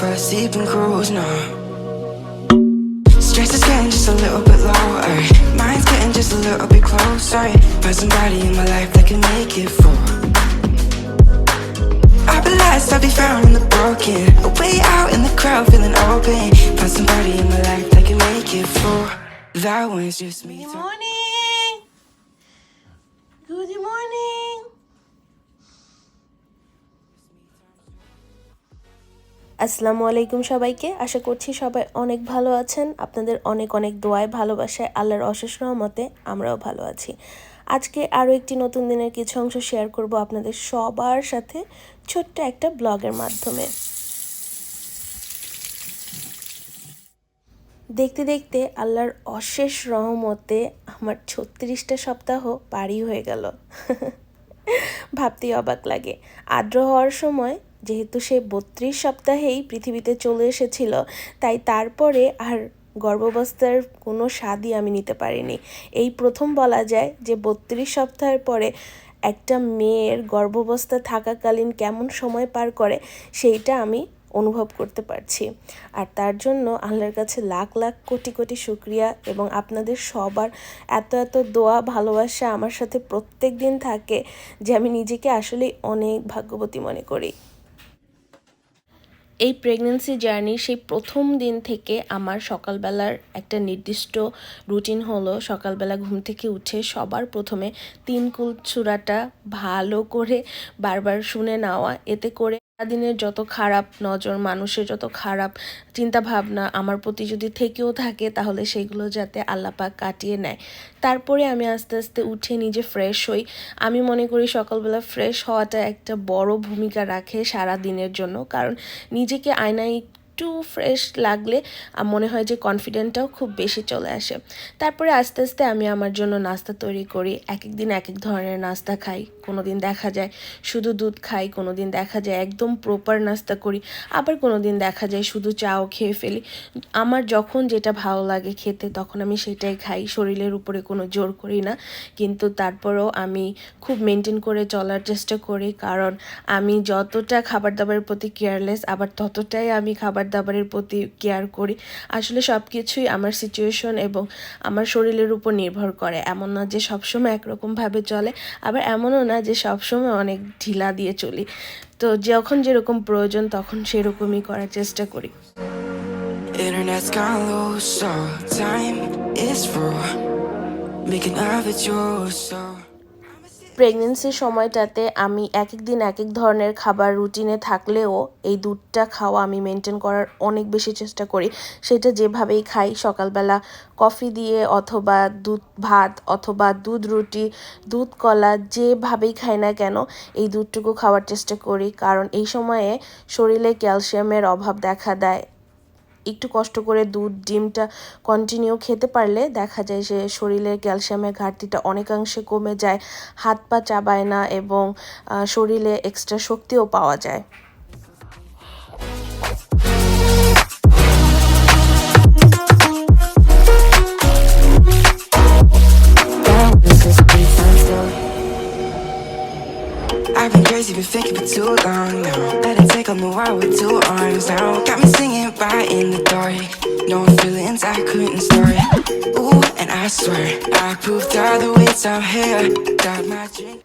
press sleep and cruise now. Stress is getting just a little bit lower. Mind's getting just a little bit closer. Find somebody in my life that can make it. I'll be lost, I'll be found in the broken. Way out in the crowd, feeling open. Find somebody in my life that can make it for. That one's just me. Good morning. আসসালামু আলাইকুম সবাইকে। আশা করছি সবাই অনেক ভালো আছেন। আপনাদের অনেক অনেক দোয়ায় ভালোবাসায়, আল্লাহর অশেষ রহমতে আমরাও ভালো আছি। আজকে আরও একটি নতুন দিনের কিছু অংশ শেয়ার করব আপনাদের সবার সাথে ছোট্ট একটা ব্লগের মাধ্যমে। দেখতে দেখতে আল্লাহর অশেষ রহমতে আমার ছত্রিশটা সপ্তাহ পারি হয়ে গেল। ভাবতেই অবাক লাগে। আর্দ্র হওয়ার সময় যেহেতু সে বত্রিশ সপ্তাহেই পৃথিবীতে চলে এসেছিল, তাই তারপরে আর গর্ভাবস্থার কোনো স্বাদই আমি নিতে পারিনি। এই প্রথম বলা যায় যে বত্রিশ সপ্তাহের পরে একটা মেয়ের গর্ভাবস্থা থাকাকালীন কেমন সময় পার করে সেইটা আমি অনুভব করতে পারছি। আর তার জন্য আল্লাহর কাছে লাখ লাখ কোটি কোটি শুক্রিয়া এবং আপনাদের সবার এত এত দোয়া, ভালোবাসা আমার সাথে প্রত্যেক দিন থাকে যে আমি নিজেকে আসলেই অনেক ভাগ্যবতী মনে করি। এই প্রেগনেন্সি জার্নির সেই প্রথম দিন থেকে আমার সকালবেলার একটা নির্দিষ্ট রুটিন হলো। সকালবেলা ঘুম থেকে উঠে সবার প্রথমে তিন কুল চূড়াটা ভালো করে বারবার শুনে নেওয়া। এতে করে দিনের যত খারাপ নজর, মানুষের যত খারাপ চিন্তা ভাবনা আমার প্রতি যদি থেকেও থাকে, তাহলে সেগুলো যাতে আল্লাপাক কাটিয়ে নেয়। তারপরে আমি আস্তে আস্তে উঠে নিজে ফ্রেশ হই। আমি মনে করি সকালবেলা ফ্রেশ হওয়াটা একটা বড় ভূমিকা রাখে সারা দিনের জন্য। কারণ নিজেকে আয়নায় একটু ফ্রেশ লাগলে মনে হয় যে কনফিডেন্টটাও খুব বেশি চলে আসে। তারপরে আস্তে আস্তে আমি আমার জন্য নাস্তা তৈরি করি। এক এক দিন এক এক ধরনের নাস্তা খাই কোনো দিন দেখা যায় শুধু দুধ খাই কোনো দিন দেখা যায় একদম প্রপার নাস্তা করি, আবার কোনো দিন দেখা যায় শুধু চাও খেয়ে ফেলি। আমার যখন যেটা ভালো লাগে খেতে, তখন আমি সেটাই খাই, শরীরের উপরে কোনো জোর করি না। কিন্তু তারপরেও আমি খুব মেনটেন করে চলার চেষ্টা করি, কারণ আমি যতটা খাবার দাবারের প্রতি কেয়ারলেস আবার ততটাই আমি খাবার দাবারের প্রতি কেয়ার করি আসলে সব কিছুই আমার সিচুয়েশন এবং আমার শরীরের উপর নির্ভর করে এমন না যে সবসময় একরকমভাবে চলে আবার এমনও না যে সবসময় অনেক ঢিলা দিয়ে চলি তো যখন যেরকম প্রয়োজন তখন সেরকমই করার চেষ্টা করি Internet's gone low, so time is raw. Making love at yours, so. প্রেগনেন্সির সময়টাতে আমি এক এক দিন এক এক ধরনের খাবার রুটিনে থাকলেও এই দুধটা খাওয়া আমি মেনটেন করার অনেক বেশি চেষ্টা করি। সেটা যেভাবেই খাই, সকালবেলা কফি দিয়ে অথবা দুধ, ভাত অথবা দুধ রুটি, দুধ কলা, যেভাবেই খাই না কেন, এই দুধটুকু খাওয়ার চেষ্টা করি। কারণ এই সময়ে শরীরে ক্যালসিয়ামের অভাব দেখা দেয়। একটু কষ্ট করে দুধ ডিমটা কন্টিনিউ খেতে পারলে দেখা যায় যে শরীরের ক্যালসিয়ামের ঘাটতিটা অনেকাংশে কমে যায় হাত পা চাবায় না এবং শরীরে এক্সট্রা শক্তিও পাওয়া যায় I've been crazy, been thinking for too long now. Take the world with two arms now. Got me singing right in the dark. No feelings I couldn't start. Ooh, and I swear I proved all the ways I'm here. Got my drink.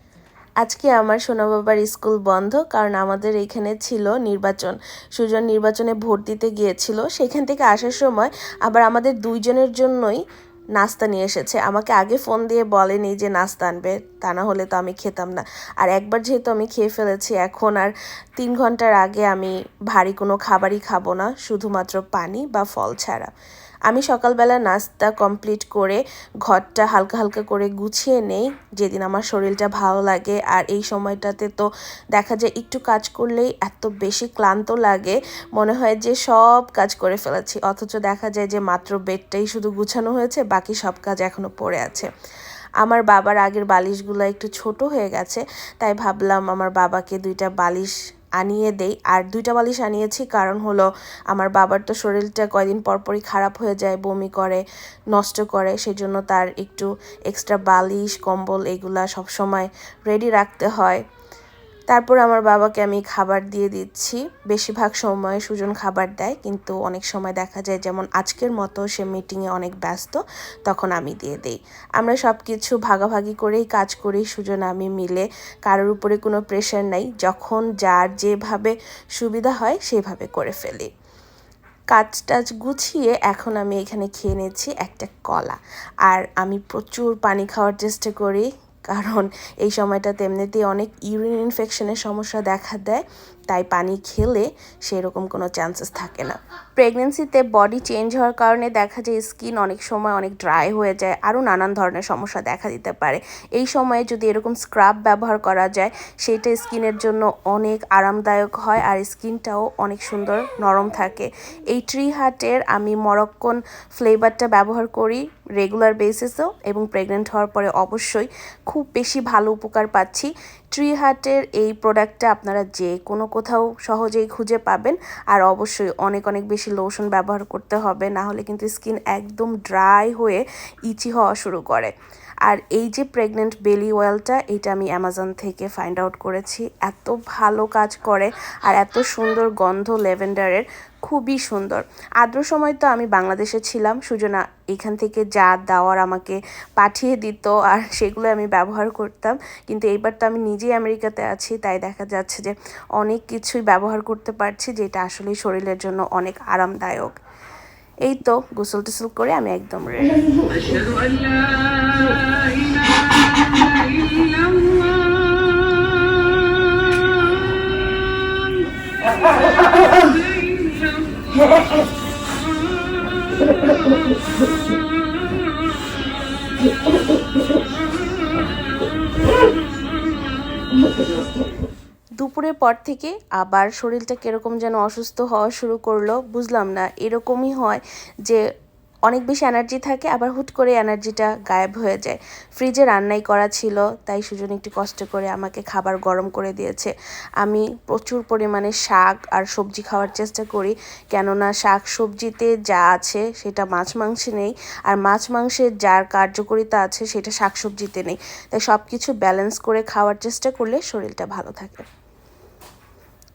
আজকে আমার সোনা বাবার school বন্ধ কারণ আমাদের এখানে ছিল নির্বাচন সুজন নির্বাচনে ভোট দিতে গিয়েছিল সেখান থেকে আসার সময় আবার আমাদের দুইজনের জন্যই নাস্তা নিয়ে এসেছে। আমাকে আগে ফোন দিয়ে বলেনি যে নাস্তা আনবে, তা না হলে তো আমি খেতাম না। আর একবার যেহেতু আমি খেয়ে ফেলেছি, এখন আর তিন ঘণ্টার আগে আমি ভারী কোনো খাবারই খাব না, শুধুমাত্র পানি বা ফল ছাড়া। আমি সকালবেলা নাস্তা কমপ্লিট করে ঘরটা হালকা হালকা করে গুছিয়ে নেই, যেদিন আমার শরীরটা ভালো লাগে। আর এই সময়টাতে তো দেখা যায় একটু কাজ করলেই এত বেশি ক্লান্ত লাগে, মনে হয় যে সব কাজ করে ফেলেছি। অথচ দেখা যায় যে মাত্র বেডটাই শুধু গুছানো হয়েছে, বাকি সব কাজ এখনও পড়ে আছে। আমার বাবার আগের বালিশগুলো একটু ছোট হয়ে গেছে, তাই ভাবলাম আমার বাবাকে দুইটা বালিশ আনিয়ে দেই। আর দুইটা বালিশ আনিয়েছি, কারণ হলো আমার বাবার তো শরীরটা কয়দিন পরপরই খারাপ হয়ে যায়, বমি করে, নষ্ট করে সেই জন্য তার একটু এক্সট্রা বালিশ, কম্বল এগুলা সবসময় রেডি রাখতে হয়। তারপর আমার বাবাকে আমি খাবার দিয়ে দিচ্ছি। বেশিরভাগ সময় সুজন খাবার দেয়, কিন্তু অনেক সময় দেখা যায় যেমন আজকের মতো সে মিটিংয়ে অনেক ব্যস্ত, তখন আমি দিয়ে দেই। আমরা সব কিছু ভাগাভাগি করেই কাজ করি, সুজন, আমি মিলে। কারোর উপরে কোনো প্রেশার নাই, যখন যার যেভাবে সুবিধা হয় সেভাবে করে ফেলি। কাজ টাজ গুছিয়ে এখন আমি এখানে খেয়ে নিচ্ছি একটা কলা। আর আমি প্রচুর পানি খাওয়ার চেষ্টা করি কারণ এই সময়টা এমনিতেই অনেক ইউরিন ইনফেকশনের সমস্যা দেখা দেয়, তাই পানি খেলে সেরকম কোনো চান্সেস থাকে না। প্রেগনেন্সিতে বডি চেঞ্জ হওয়ার কারণে দেখা যায় স্কিন অনেক সময় অনেক ড্রাই হয়ে যায়, আরও নানান ধরনের সমস্যা দেখা দিতে পারে। এই সময়ে যদি এরকম স্ক্রাব ব্যবহার করা যায়, সেটা স্কিনের জন্য অনেক আরামদায়ক হয় আর স্কিনটাও অনেক সুন্দর নরম থাকে। এই ট্রি হার্টের আমি মরক্কন ফ্লেভারটা ব্যবহার করি রেগুলার বেসিসেও এবং প্রেগনেন্ট হওয়ার পরে অবশ্যই খুব বেশি ভালো উপকার পাচ্ছি। ট্রি হার্টের এই প্রোডাক্টটা আপনারা যে কোনো কোথাও সহজেই খুঁজে পাবেন আর অবশ্যই অনেক অনেক বেশি লোশন ব্যবহার করতে হবে না হলে কিন্তু স্কিন একদম ড্রাই হয়ে ইচি হওয়া শুরু করে। আর এই যে প্রেগনেন্ট বেলি অয়েলটা এটা আমি অ্যামাজন থেকে ফাইন্ড আউট করেছি। এত ভালো কাজ করে আর এত সুন্দর গন্ধ ল্যাভেন্ডারের খুবই সুন্দর। আদ্র সময় তো আমি বাংলাদেশে ছিলাম, সুজনা এখান থেকে যা দেওয়ার আমাকে পাঠিয়ে দিত আর সেগুলো আমি ব্যবহার করতাম। কিন্তু এইবার তো আমি নিজেই আমেরিকাতে আছি, তাই দেখা যাচ্ছে যে অনেক কিছুই ব্যবহার করতে পারছি, যেটা আসলে শরীরের জন্য অনেক আরামদায়ক। এই তো গোসল টোসল করে আমি একদম রেডি ইফতারের পর থেকে আবার শরীরটা কীরকম যেন অসুস্থ হওয়া শুরু করল, বুঝলাম না। এরকমই হয় যে অনেক বেশি এনার্জি থাকে, আবার হুট করে এনার্জিটা গায়েব হয়ে যায়। ফ্রিজে রান্নাই করা ছিল, তাই সুজন একটু কষ্ট করে আমাকে খাবার গরম করে দিয়েছে। আমি প্রচুর পরিমাণে শাক আর সবজি খাওয়ার চেষ্টা করি, কেননা শাক সবজিতে যা আছে সেটা মাছ মাংসে নেই, আর মাছ মাংসের যার কার্যকারিতা আছে সেটা শাক সবজিতে নেই। তাই সব কিছু ব্যালেন্স করে খাওয়ার চেষ্টা করলে শরীরটা ভালো থাকে।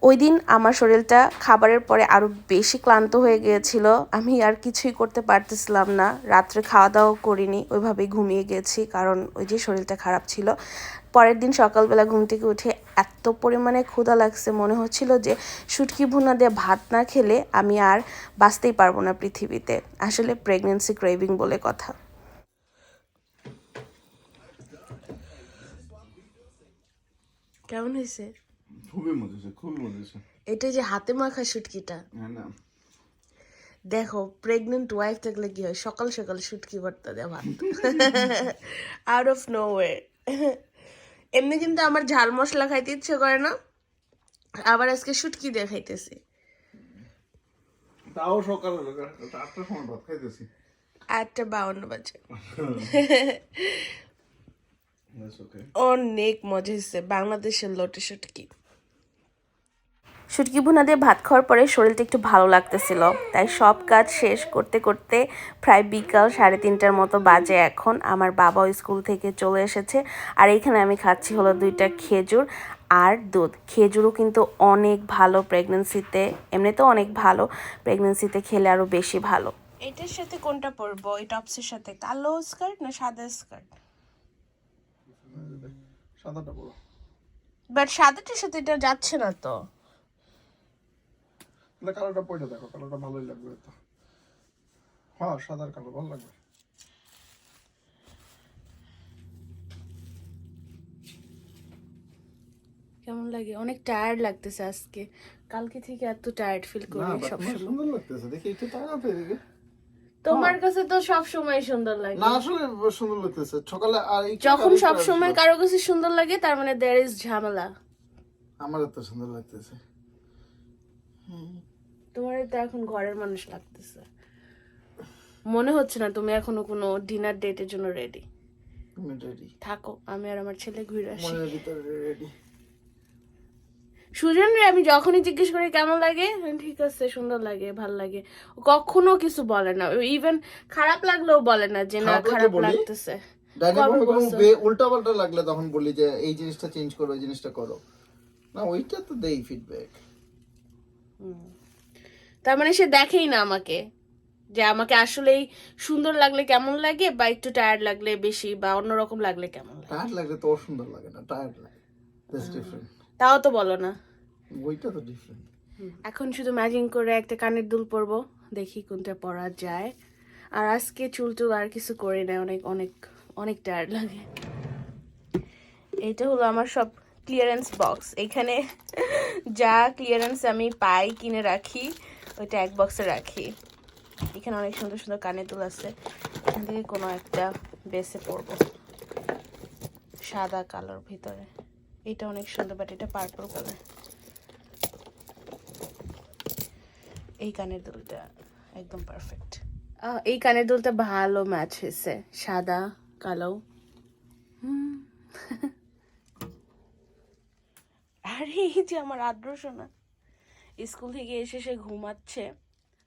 ওই দিন আমার শরীরটা খাবারের পরে আরও বেশি ক্লান্ত হয়ে গিয়েছিল। আমি আর কিছুই করতে পারতেছিলাম না। রাত্রে খাওয়া দাওয়া করিনি, ওইভাবেই ঘুমিয়ে গেছি কারণ ওই যে শরীরটা খারাপ ছিল। পরের দিন সকালবেলা ঘুম থেকে উঠে এত পরিমাণে ক্ষুধা লাগছে, মনে হচ্ছিল যে শুটকি ভুনা দিয়ে ভাত না খেলে আমি আর বাঁচতেই পারব না পৃথিবীতে। আসলে প্রেগনেন্সি ক্রেভিং বলে কথা। কেমন হয়েছে? খুবই মজা হয়েছে খুবই মজা হয়েছে এটা যে হাতে মাখা শুটকিটা হ্যাঁ না। দেখো প্রেগনেন্ট ওয়াইফ থাকলে কি হয়? সকাল সকাল শুটকি ভর্তা দেওয়া। আউট অফ নো ওয়ে এমনি কিন্তু আমার ঝাল মশলা খাইতে ইচ্ছে করে না আবার আজকে শুটকি দিয়ে খাইতেছি। তাও সকালে আটটার সময় ভাত খাইতেছি। আটটা বাউন্ন বাজে। অনেক মজা হয়েছে বাংলাদেশের লোটে শুটকি শুটকি ভুনা দিয়ে ভাত খাওয়ার পরে শরীরটা একটু ভালো লাগতেছিল। তাই সব কাজ শেষ করতে করতে প্রায় বিকাল সাড়ে তিনটার মতো বাজে এখন। আমার বাবাও স্কুল থেকে চলে এসেছে আর এখানে আমি খাচ্ছি হলো দুইটা খেজুর আর দুধ। খেজুরও কিন্তু অনেক ভালো প্রেগনেন্সিতে এমনিতেও অনেক ভালো প্রেগনেন্সিতে খেলে আরও বেশি ভালো। এটার সাথে কোনটা পরবো? এই টপসের সাথে? কালো স্কার্ট না সাদা স্কার্ট সাদাটা বড় বাট সাদাটার সাথে এটা যাচ্ছে না তো? তাহলে কালোটা পয়টা দেখো কালোটা ভালোই লাগবে তো হ্যাঁ সাদার কালো ভালো লাগবে। কেমন লাগে? অনেক টায়ার্ড লাগতেছে আজকে। কালকে থেকে এত টায়ার্ড ফিল করি সুন্দর লাগতেছে দেখি একটু তাকাতে তোমার কাছে তো সব সময় সুন্দর লাগে। না আসলে সুন্দর লাগতেছে। সকালে আর যখন সব সময় কারও কাছে সুন্দর লাগে তার মানে দেয়ার ইজ ঝামেলা। আমার এত সুন্দর লাগতেছে। তোমার তো এখন ঘরের মানুষ লাগতেছে। মনে হচ্ছে না তুমি এখনও কোনো ডিনার ডেটের জন্য রেডি রেডি থাকো আমি আর আমার ছেলে ঘুরে আসি। সুজন রে আমি যখনই জিজ্ঞেস করি কেমন লাগে? ঠিক আছে সুন্দর লাগে ভালো লাগে। কখনো কিছু বলে না। ইভেন খারাপ লাগলেও বলে না যে না খারাপ? লাগতেছে? উল্টা পাল্টা লাগলে তখন বলি যে এই জিনিসটা চেঞ্জ করো এই জিনিসটা করো। না ওইটা তো দেই ফিডব্যাক তার মানে সে দেখেই না আমাকে যে আমাকে আসলেই সুন্দর লাগলে কেমন লাগে বা একটু টায়ার্ড লাগলে বেশি বা অন্যরকম লাগলে কেমন লাগে? টায়ার্ড লাগলে তো সুন্দর লাগে না টায়ার্ড লাগে দ্যাটস ডিফারেন্ট তাও তো বলো না। ওইটা তো ডিফারেন্ট এখন শুধু ম্যাজিং করে একটা কানের দুল পরবো দেখি কোনটা পরা যায়। আর আজকে চুল টুল আর কিছু করি না অনেক অনেক অনেক টায়ার্ড লাগে। এটা হলো আমার সব ক্লিয়ারেন্স বক্স এখানে যা ক্লিয়ারেন্স আমি পাই কিনে রাখি। ওইটা এক বক্সে রাখি। এখানে অনেক সুন্দর সুন্দর কানের দুল আছে। এখান থেকে কোনো একটা বেসে পরবো। সাদা কালোর ভিতরে। এটা অনেক সুন্দর বাট এটা পার্পল কালার এই কানের দুলটা একদম পারফেক্ট এই কানের দুলটা ভালো ম্যাচ হয়েছে। সাদা কালো। আরে এই যে আমার আদ্র শোনা স্কুল থেকে এসে সে ঘুমাচ্ছে।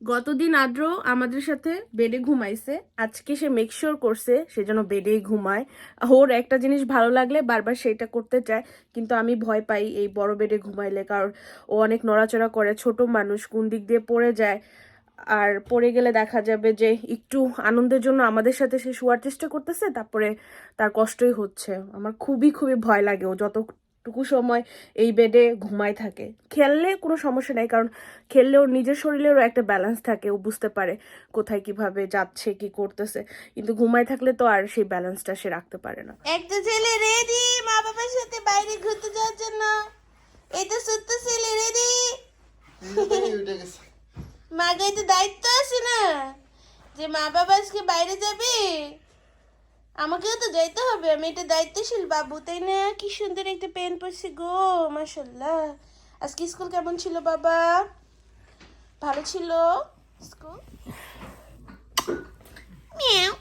গতদিন আদ্র আমাদের সাথে বেডে ঘুমাইছে। আজকে সে মেকশিওর করছে সে যেন বেডেই ঘুমায়। ওর একটা জিনিস ভালো লাগলে বারবার সেটা করতে চায়, কিন্তু আমি ভয় পাই এই বড় বেডে ঘুমাইলে, কারণ ও অনেক নড়াচড়া করে, ছোট মানুষ, কোন দিক দিয়ে পড়ে যায়। আর পড়ে গেলে দেখা যাবে যে একটু আনন্দের জন্য আমাদের সাথে সে শোয়ার চেষ্টা করতেছে, তারপরে তার কষ্টই হচ্ছে। আমার খুবই খুবই ভয় লাগে ও যতটুকু সময় এই বেডে ঘুমায় থাকে। খেললে কোনো সমস্যা নেই, কারণ খেললে ওর নিজের শরীরেরও একটা ব্যালেন্স থাকে, ও বুঝতে পারে কোথায় কীভাবে যাচ্ছে, কি করতেছে। কিন্তু ঘুমায় থাকলে তো আর সেই ব্যালেন্সটা সে রাখতে পারে না। একটা ছেলে রেডি মা বাবার সাথে বাইরে ঘুরতে যাওয়ার জন্য। তো সত্য ছেলে রেডি মা গাইতে দায়িত্ব আছে না, যে মা বাবা আজকে বাইরে যাবে। আমাকেও তো যাইতে হবে। আমি এটা দায়িত্বশীল বাবু তাই না? কি সুন্দর একটা পেন পরছি গো মাশাল্লাহ আজকে স্কুল কেমন ছিল বাবা? ভালো ছিল? স্কুল? মিয়াও।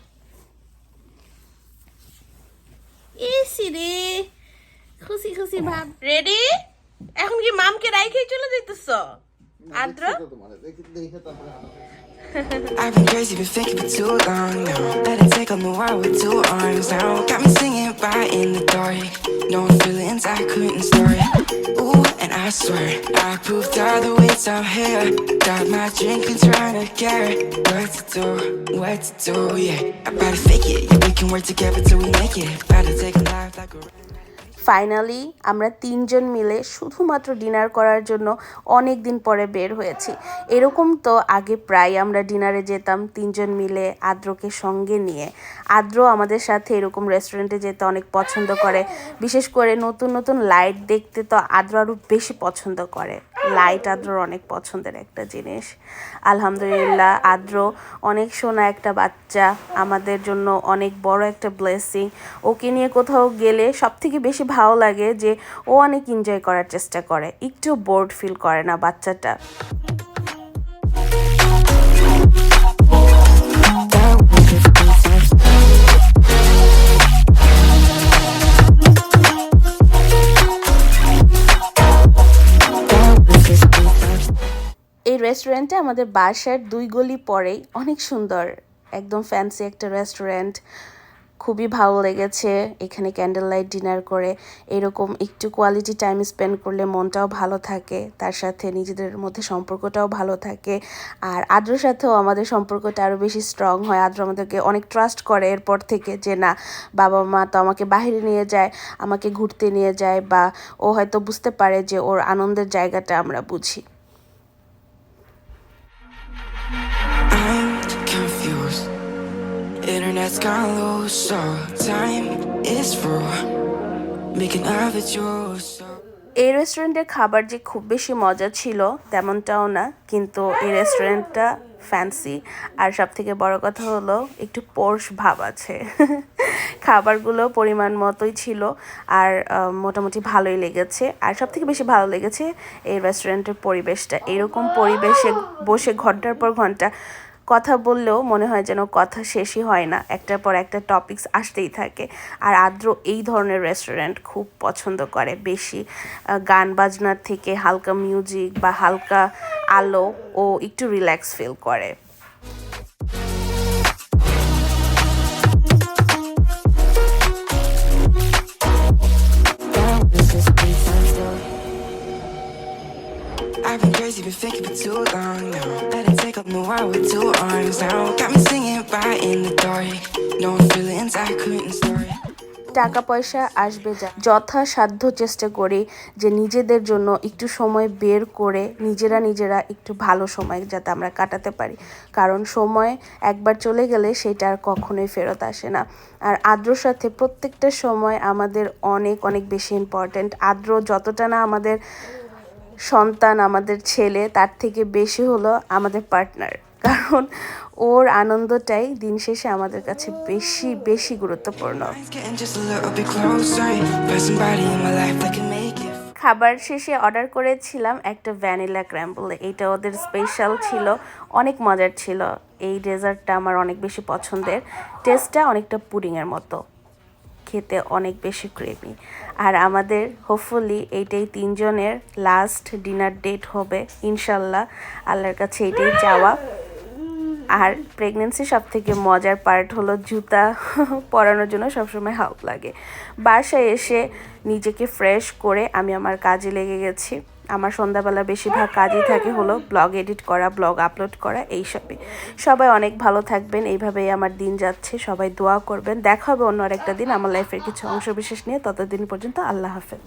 এসি রে খুশি খুশি ভাব। রেডি এখন কি মামকে রাইখেই চলে যাইতেছ? আদ্র? been crazy, been faking for too long now. The world with two arms now. Got me singing by in the dark. No feelings I couldn't start. Ooh, and I swear I proved all the ways I'm here. Got my drink and trying to get what to do, what to do, yeah. I better fake it, yeah. We can work together till we make it. Better take a life like a. Finally আমরা তিনজন মিলে শুধুমাত্র dinner করার জন্য অনেক দিন পরে বের হয়েছি। এরকম তো আগে প্রায় আমরা ডিনারে যেতাম তিনজন মিলে আদ্রকে সঙ্গে নিয়ে। আদ্র আমাদের সাথে এরকম রেস্টুরেন্টে যেতে অনেক পছন্দ করে। বিশেষ করে নতুন নতুন লাইট দেখতে তো আদ্র আরও বেশি পছন্দ করে। লাইট আদ্রর অনেক পছন্দের একটা জিনিস। আলহামদুলিল্লাহ আদ্র অনেক সোনা একটা বাচ্চা, আমাদের জন্য অনেক বড় একটা ব্লেসিং ওকে নিয়ে কোথাও গেলে সব থেকে বেশি ভালো লাগে যে ও অনেক এনজয় করার চেষ্টা করে, একটু বোর্ড ফিল করে না বাচ্চাটা। রেস্টুরেন্টটা আমাদের বাসার দুই গলি পরেই অনেক সুন্দর, একদম ফ্যান্সি একটা রেস্টুরেন্ট খুবই ভালো লেগেছে, এখানে ক্যান্ডেল লাইট ডিনার করে, এরকম একটু কোয়ালিটি টাইম স্পেন্ড করলে মনটাও ভালো থাকে, তার সাথে নিজেদের মধ্যে সম্পর্কটাও ভালো থাকে, আর আদ্রর সাথেও আমাদের সম্পর্কটা আরও বেশি স্ট্রং হয়, আদ্র আমাদেরকে অনেক ট্রাস্ট করে এরপর থেকে যে না, বাবা মা তো আমাকে বাইরে নিয়ে যায়, আমাকে ঘুরতে নিয়ে যায়, বা ও হয়তো বুঝতে পারে যে ওর আনন্দের জায়গাটা আমরা বুঝি। Internet's gone low, so time is through. Making love with you, so. এই রেস্টুরেন্টের খাবার যে খুব বেশি মজা ছিল তেমনটাও না কিন্তু এই রেস্টুরেন্টটা ফ্যান্সি আর সব থেকে বড় কথা হলো একটু পোর্শ ভাব আছে খাবারগুলো পরিমাণ মতোই ছিল আর মোটামুটি ভালোই লেগেছে আর সব থেকে বেশি ভালো লেগেছে এই রেস্টুরেন্টের পরিবেশটা এরকম পরিবেশে বসে ঘণ্টার পর ঘণ্টা কথা বললেও মনে হয় যেন কথা শেষই হয় না। একটার পর একটা টপিকস আসতেই থাকে। আর আদ্র এই ধরনের রেস্টুরেন্ট খুব পছন্দ করে। বেশি গান বাজনার থেকে হালকা মিউজিক বা হালকা আলো ও একটু রিল্যাক্স ফিল করে। Crazy, been faking for too long now. Better take up the world with two arms now. Got me singing right in the dark. No feelings I couldn't store. টাকা পয়সা আসবে যা যথাসাধ্য চেষ্টা করি যে নিজেদের জন্য একটু সময় বের করে নিজেরা নিজেরা একটু ভালো সময় যাতে আমরা কাটাতে পারি কারণ সময় একবার চলে গেলে সেটা আর কখনোই ফেরত আসে না আর আদ্রর সাথে প্রত্যেকটা সময় আমাদের অনেক অনেক বেশি ইম্পর্ট্যান্ট আদ্র যতটা না আমাদের সন্তান আমাদের ছেলে, তার থেকে বেশি হলো আমাদের পার্টনার কারণ ওর আনন্দটাই দিন শেষে আমাদের কাছে বেশি বেশি গুরুত্বপূর্ণ. খাবার শেষে অর্ডার করেছিলাম একটা ভ্যানিলা ক্র্যাম্বল এইটা ওদের স্পেশাল ছিল, অনেক মজার ছিল। এই ডেজার্টটা আমার অনেক বেশি পছন্দের। টেস্টটা অনেকটা পুডিংয়ের মতো। খেতে অনেক বেশি ক্রেমি আর আমাদের হোপফুলি এইটাই তিনজনের লাস্ট ডিনার ডেট হবে, ইনশাল্লাহ। আল্লাহর কাছে এটাই চাওয়া। আর প্রেগনেন্সি সব থেকে মজার পার্ট হলো জুতা পরানোর জন্য সবসময় হাউক লাগে। বাসায় এসে নিজেকে ফ্রেশ করে আমি আমার কাজে লেগে গেছি। আমার সন্ধ্যাবেলা বেশিরভাগ কাজই থাকে হলো ব্লগ এডিট করা, ব্লগ আপলোড করা এইসবই সবাই। অনেক ভালো থাকবেন, এইভাবেই আমার দিন যাচ্ছে, সবাই দোয়া করবেন। দেখা হবে অন্য আরেকটা দিন, আমার লাইফের কিছু অংশ বিশেষ নিয়ে, ততদিন পর্যন্ত আল্লাহ হাফেজ।